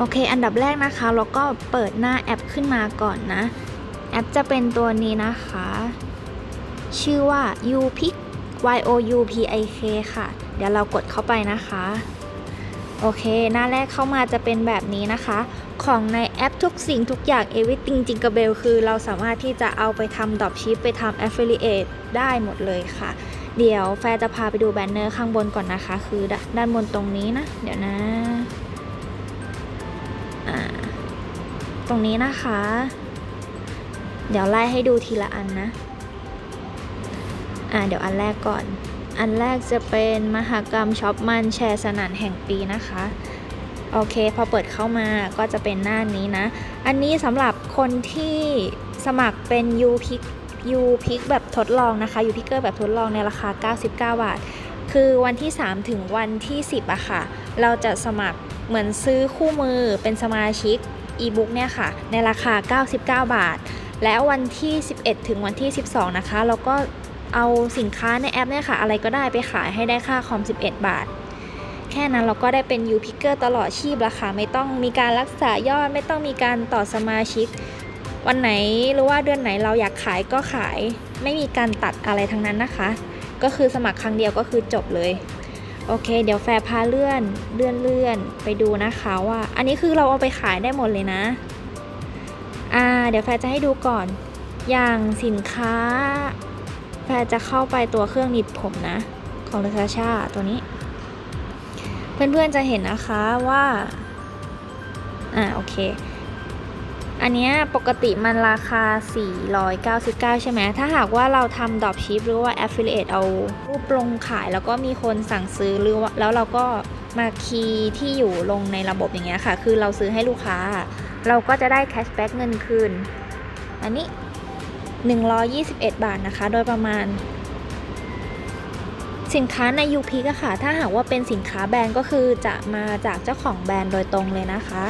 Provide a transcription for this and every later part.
โอเค อันดับแรกนะคะเราก็เปิดหน้าแอปขึ้นมาก่อนนะ แอปจะเป็นตัวนี้นะคะ ชื่อว่า YouPick Y O U P I K ค่ะ เดี๋ยวเรากดเข้าไปนะคะ โอเค หน้าแรกเข้ามาจะเป็นแบบนี้นะคะ ของในแอปทุกสิ่งทุกอย่าง everything จิงก e เบลคือเราสามารถที่จะเอาไปทำดอ p ชิปไปทำ affiliate ได้หมดเลยค่ะ เดี๋ยวแฟร์จะพาไปดูแบนเนอร์ข้างบนก่อนนะคะ คือด้านบนตรงนี้นะ เดี๋ยวนะ ตรงนี้นะคะ เดี๋ยวไล่ให้ดูทีละอันนะ อ่า เดี๋ยวอันแรกก่อน อันแรกจะเป็นมหกรรมช็อปมันแชร์สนานแห่งปีนะคะ โอเค พอเปิดเข้ามาก็จะเป็นหน้านี้นะ อันนี้สำหรับคนที่สมัครเป็น u p i c u p i c แบบทดลองนะคะ u p i c เกอร์แบบทดลองในราคา 99 บาท คือวันที่ 3 ถึงวันที่ 10อะค่ะ เราจะสมัคร เหมือนซื้อคู่มือเป็นสมาชิก e-book เนี่ยค่ะ ในราคา 99 บาท แล้ววันที่ 11 ถึงวันที่ 12 นะคะ เราก็เอาสินค้าในแอปเนี่ยค่ะ อะไรก็ได้ไปขายให้ได้ค่าคอม 11 บาท แค่นั้นเราก็ได้เป็น u p i c k e r ตลอดชีพราคาไม่ต้องมีการรักษายอด ไม่ต้องมีการต่อสมาชิก วันไหนหรือว่าเดือนไหนเราอยากขายก็ขาย ไม่มีการตัดอะไรทั้งนั้นนะคะ ก็คือสมัครครั้งเดียวก็คือจบเลย โอเค เดี๋ยวแฟร์พาเลื่อนเลื่อนเลื่อนไปดูนะคะว่าอันนี้คือเราเอาไปขายได้หมดเลยนะ อ่า เดี๋ยวแฟร์จะให้ดูก่อน อย่างสินค้า แฟร์จะเข้าไปตัวเครื่องหนีบผมนะ ของลาซาชาตัวนี้ เพื่อนๆจะเห็นนะคะว่า อ่า โอเค อันนี้ปกติมันราคา 499 ใช่ไหม ถ้าหากว่าเราทำดรอปชิปหรือว่า affiliate เอารูปลงขายแล้วก็มีคนสั่งซื้อหรือว่าแล้วเราก็มาคีย์ที่อยู่ลงในระบบอย่างเงี้ยค่ะ คือเราซื้อให้ลูกค้า เราก็จะได้แคชแบ็กเงินคืน อันนี้ 121 บาทนะคะ โดยประมาณ สินค้าใน u p ก็ค่ะ ถ้าหากว่าเป็นสินค้าแบรนด์ก็คือจะมาจากเจ้าของแบรนด์โดยตรงเลยนะคะ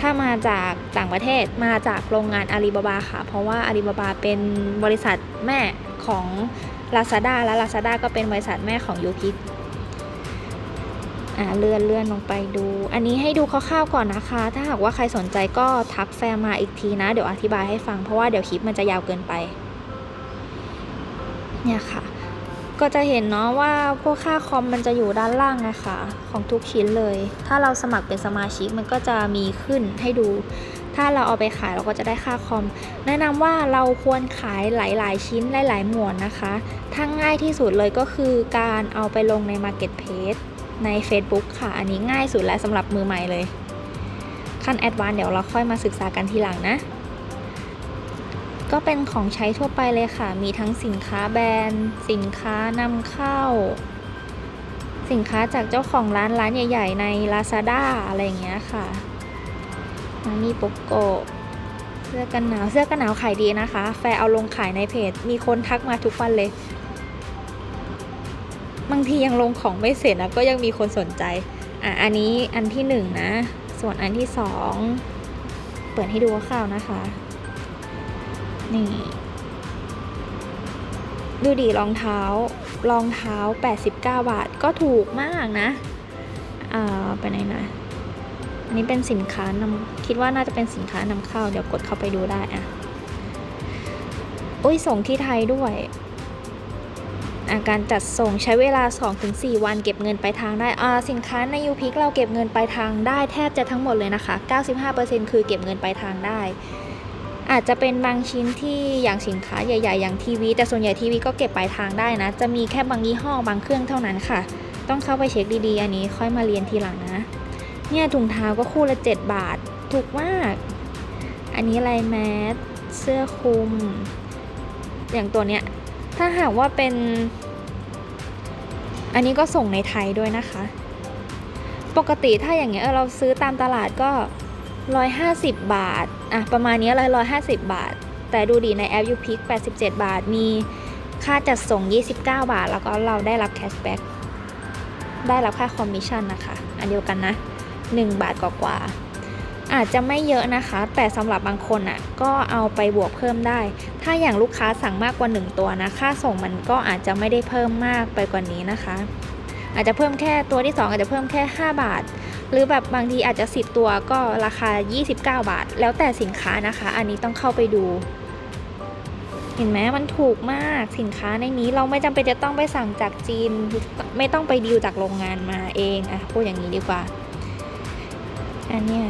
ถ้ามาจากต่างประเทศมาจากโรงงานอาลีบาบาค่ะ เพราะว่าอาลีบาบาเป็นบริษัทแม่ของ Lazada และ Lazada ก็เป็นบริษัทแม่ของ u p อ่าเลื่อนเลื่อนลงไปดู อันนี้ให้ดูคร่าวๆก่อนนะคะ ถ้าหากว่าใครสนใจก็ทักแฟมาอีกทีนะ เดี๋ยวอธิบายให้ฟังเพราะว่าเดี๋ยวคลิปมันจะยาวเกินไป เนี่ยค่ะ ก็จะเห็นเนาะว่าพวกค่าคอมมันจะอยู่ด้านล่างนะคะของทุกชิ้นเลย ถ้าเราสมัครเป็นสมาชิกมันก็จะมีขึ้นให้ดู ถ้าเราเอาไปขายเราก็จะได้ค่าคอม แนะนำว่าเราควรขายหลาย ๆ ชิ้นหลาย ๆ หมวดนะคะถ้าง่ายที่สุดเลยก็คือการเอาไปลงใน Marketplace ใน Facebook ค่ะ อันนี้ง่ายสุดและสำหรับมือใหม่เลย ขั้นแอดวานเดี๋ยวเราค่อยมาศึกษากันทีหลังนะ ก็เป็นของใช้ทั่วไปเลยค่ะ มีทั้งสินค้าแบรนด์ สินค้านำเข้า สินค้าจากเจ้าของร้านร้านใหญ่ ๆ ใน Lazada อะไรอย่างเงี้ยค่ะมามีโปโกเสื้อกันหนาว เสื้อกันหนาวขายดีนะคะ แฟเอาลงขายในเพจ มีคนทักมาทุกวันเลย บางทียังลงของไม่เสร็จนะก็ยังมีคนสนใจ อะ อันนี้อันที่หนึ่งนะ ส่วนอันที่สอง เปิดให้ดูคร่าวๆนะคะ นี่ ดูดีรองเท้ารองเท้า 89 บาทก็ถูกมากนะ อ่า ไปไหนนะอันนี้เป็นสินค้านำคิดว่าน่าจะเป็นสินค้านำเข้า เดี๋ยวกดเข้าไปดูได้อะอุ้ยส่งที่ไทยด้วยอะการจัดส่งใช้เวลา 2-4 วันเก็บเงินไปลายทางได้อ่าสินค้าในยูพิกเราเก็บเงินไปลายทางได้แทบจะทั้งหมดเลยนะคะ 95%คือเก็บเงินไปลายทางได้ อาจจะเป็นบางชิ้นที่อย่างสินค้าใหญ่ ๆ อย่างทีวี แต่ส่วนใหญ่ทีวีก็เก็บปลายทางได้นะ จะมีแค่บางยี่ห้อบางเครื่องเท่านั้นค่ะ ต้องเข้าไปเช็คดีๆ อันนี้ค่อยมาเรียนทีหลังนะ เนี่ยถุงเท้าก็คู่ละ 7 บาท ถูกมาก อันนี้อะไรแมสเสื้อคลุม อย่างตัวเนี้ย ถ้าหากว่าเป็น อันนี้ก็ส่งในไทยด้วยนะคะ ปกติถ้าอย่างเงี้ยเออเราซื้อตามตลาดก็ 150 บาท อะ ประมาณนี้เลย150 บาท แต่ดูดีในแอป u p i c 87 บาท มีค่าจัดส่ง 29 บาท แล้วก็เราได้รับแคชแบ็กได้รับค่าคอมมิชชั่นนะคะ อันเดียวกันนะ 1 บาทกว่าๆอาจจะไม่เยอะนะคะ แต่สำหรับบางคนอะ ก็เอาไปบวกเพิ่มได้ ถ้าอย่างลูกค้าสั่งมากกว่า 1 ตัวนะ ค่าส่งมันก็อาจจะไม่ได้เพิ่มมากไปกว่านี้นะคะ อาจจะเพิ่มแค่ตัวที่ 2 อาจจะเพิ่มแค่ 5 บาท หรือแบบบางทีอาจจะ 10 ตัวก็ราคา 29 บาท แล้วแต่สินค้านะคะ อันนี้ต้องเข้าไปดู เห็นไหมมันถูกมากสินค้าในนี้เราไม่จำเป็นจะต้องไปสั่งจากจีน ไม่ต้องไปดีลจากโรงงานมาเองอะพูดอย่างนี้ดีกว่า อันเนี้ย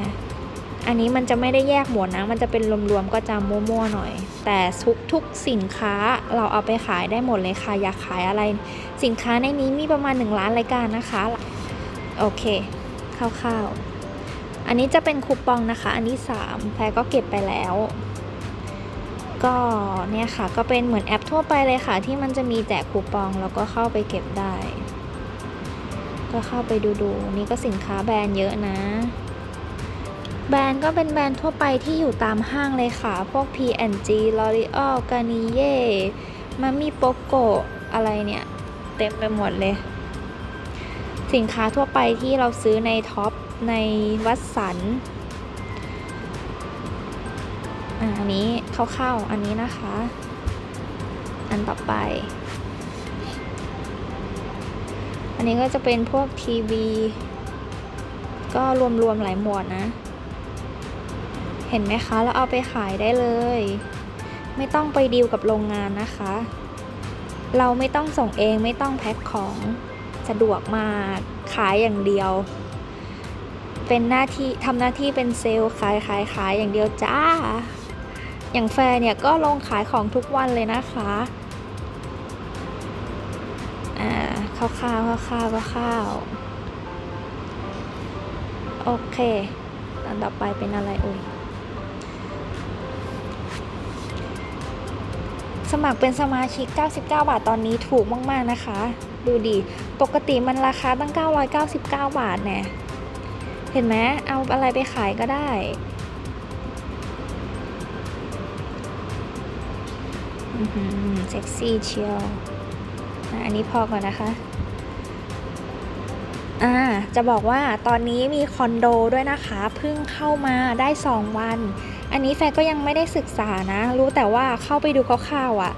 อันนี้มันจะไม่ได้แยกหมวดนะ มันจะเป็นรวมๆ ก็จะมั่วๆหน่อย แต่ทุกทุกสินค้าเราเอาไปขายได้หมดเลยค่ะ อยากขายอะไร สินค้าในนี้มีประมาณ 1 ล้านรายการนะคะ โอเค คร่าวๆ อันนี้จะเป็นคูปองนะคะ อันที่3แพรก็เก็บไปแล้ว ก็เนี่ยค่ะ ก็เป็นเหมือนแอปทั่วไปเลยค่ะ ที่มันจะมีแจกคูปองแล้วก็เข้าไปเก็บได้ ก็เข้าไปดูดูๆนี่ก็สินค้าแบรนด์เยอะนะ แบรนด์ก็เป็นแบรนด์ทั่วไปที่อยู่ตามห้างเลยค่ะ พวก P&G L'Oreal Garnier มามีโปโกอะไรเนี่ย เต็มไปหมดเลย สินค้าทั่วไปที่เราซื้อในท็อปในวัดสันอันนี้เข้าๆอันนี้นะคะ อันต่อไป อันนี้ก็จะเป็นพวกทีวี ก็รวมๆหลายหมวดนะ เห็นไหมคะ แล้วเอาไปขายได้เลย ไม่ต้องไปดีลกับโรงงานนะคะ เราไม่ต้องส่งเองไม่ต้องแพ็คของ สะดวกมากขายอย่างเดียว เป็นหน้าที่ทำหน้าที่เป็นเซลล์ขายขายขายอย่างเดียวจ้า อย่างแฟนเนี่ยก็ลงขายของทุกวันเลยนะคะอ่าข้าวข้าวข้าวข้าวข้าวโอเคอันต่อไปเป็นอะไรอุ้ยสมัครเป็นสมาชิก 99 บาท ตอนนี้ถูกมาก ๆ นะคะ ดูดิ ปกติมันราคาตั้ง 999 บาทแน่เห็นไหมเอาอะไรไปขายก็ได้ เซ็กซี่เชียวอันนี้พอก่อนนะคะอ่าจะบอกว่าตอนนี้มีคอนโดด้วยนะคะเพิ่งเข้ามาได้ 2 วัน อันนี้แฟนก็ยังไม่ได้ศึกษานะ รู้แต่ว่าเข้าไปดูคร่าวๆอะ่ะ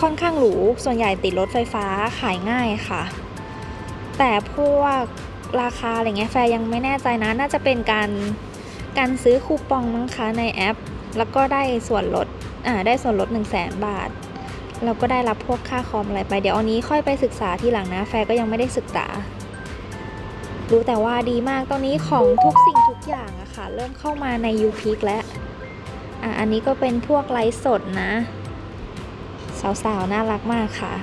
ค่อนข้างหรู ส่วนใหญ่ติดรถไฟฟ้าขายง่ายค่ะ แต่พวกราคาอะไรเงี้ยแฟยังไม่แน่ใจนะ น่าจะเป็นการการซื้อคูปองมั้งคะในแอป แล้วก็ได้ส่วนลด อ่า ได้ส่วนลด 1 0 0 0 0แสนบาท แล้วก็ได้รับพวกค่าคอมอะไรไป เดี๋ยวอันนี้ค่อยไปศึกษาทีหลังนะ แฟก็ยังไม่ได้ศึกษา รู้แต่ว่าดีมาก ตอนนี้ของทุกสิ่งทุกอย่างอะค่ะ เริ่มเข้ามาใน u p i c แล้ว อะอันนี้ก็เป็นพวกไลฟ์สดนะ สาวๆ น่ารักมากค่ะ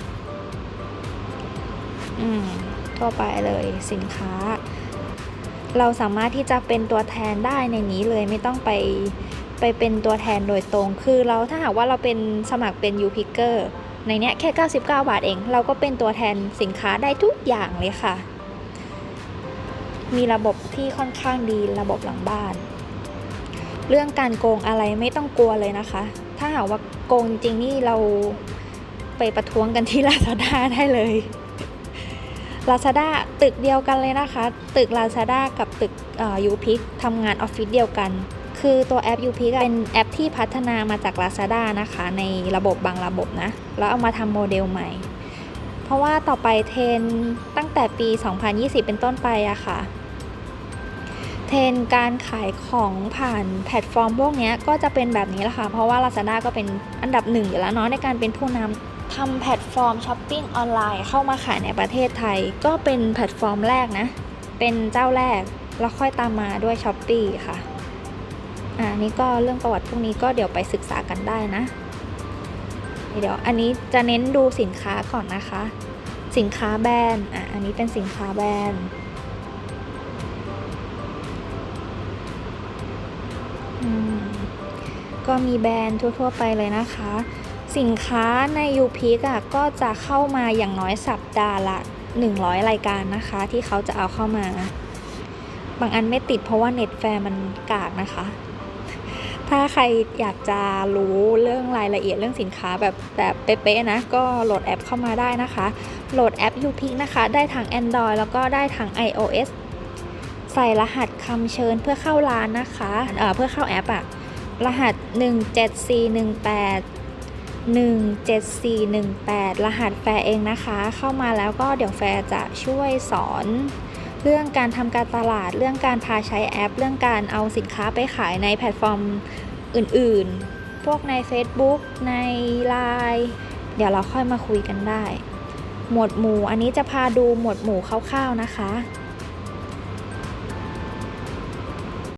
อืม ทั่วไปเลยสินค้า เราสามารถที่จะเป็นตัวแทนได้ในนี้เลยไม่ต้องไปไปเป็นตัวแทนโดยตรง คือเราถ้าหากว่าเราเป็นสมัครเป็น u p i c k e r ในเนี้ยแค่ 99 บาทเอง เราก็เป็นตัวแทนสินค้าได้ทุกอย่างเลยค่ะ มีระบบที่ค่อนข้างดีระบบหลังบ้าน เรื่องการโกงอะไรไม่ต้องกลัวเลยนะคะ ถ้าหากว่าโกงจริงนี่เราไปประท้วงกันที่ Lazada ได้เลย Lazada ตึกเดียวกันเลยนะคะ ตึก Lazada กับตึกยูพิกทำงานออฟฟิศเดียวกัน คือตัวแอป u p i c เป็นแอปที่พัฒนามาจาก Lazada นะคะ ในระบบบางระบบนะ แล้วเอามาทำโมเดลใหม่ เพราะว่าต่อไปเทรนตั้งแต่ปี 2020 เป็นต้นไปอะค่ะ เทรนการขายของผ่านแพลตฟอร์มพวกนี้ก็จะเป็นแบบนี้แหละค่ะ เพราะว่า Lazada ก็เป็นอันดับหนึ่งอยู่แล้วเนาะในการเป็นผู้นำทำแพลตฟอร์มช้อปปิ้งออนไลน์เข้ามาขายในประเทศไทย ก็เป็นแพลตฟอร์มแรกนะ เป็นเจ้าแรก แล้วค่อยตามมาด้วย s h อ p e e ค่ะอ่านี่ก็เรื่องประวัติพวกนี้ก็เดี๋ยวไปศึกษากันได้นะ เดี๋ยวอันนี้จะเน้นดูสินค้าก่อนนะคะ สินค้าแบรนด์อะอันนี้เป็นสินค้าแบรนด์ ก็มีแบรนด์ทั่ว ๆ ไปเลยนะคะ สินค้าในยูพิกอะก็จะเข้ามาอย่างน้อยสัปดาห์ละ 100 รายการนะคะ ที่เขาจะเอาเข้ามา บางอันไม่ติดเพราะว่าเน็ตแฟร์มันกากนะคะ ถ้าใครอยากจะรู้เรื่องรายละเอียดเรื่องสินค้าแบบแบบเป๊ะๆนะ ก็โหลดแอปเข้ามาได้นะคะ โหลดแอป u p i c นะคะ ได้ทาง Android แล้วก็ได้ทาง iOS ใส่รหัสคำเชิญเพื่อเข้าร้านนะคะเออเพื่อเข้าแอปอะรหัส 17418 17418 รหัสแฟร์เองนะคะ เข้ามาแล้วก็เดี๋ยวแฟร์จะช่วยสอน เรื่องการทำการตลาด เรื่องการพาใช้แอป เรื่องการเอาสินค้าไปขายในแพลตฟอร์มอื่นๆ พวกใน Facebook ใน Line เดี๋ยวเราค่อยมาคุยกันได้ หมวดหมู่อันนี้จะพาดูหมวดหมู่คร่าวๆนะคะ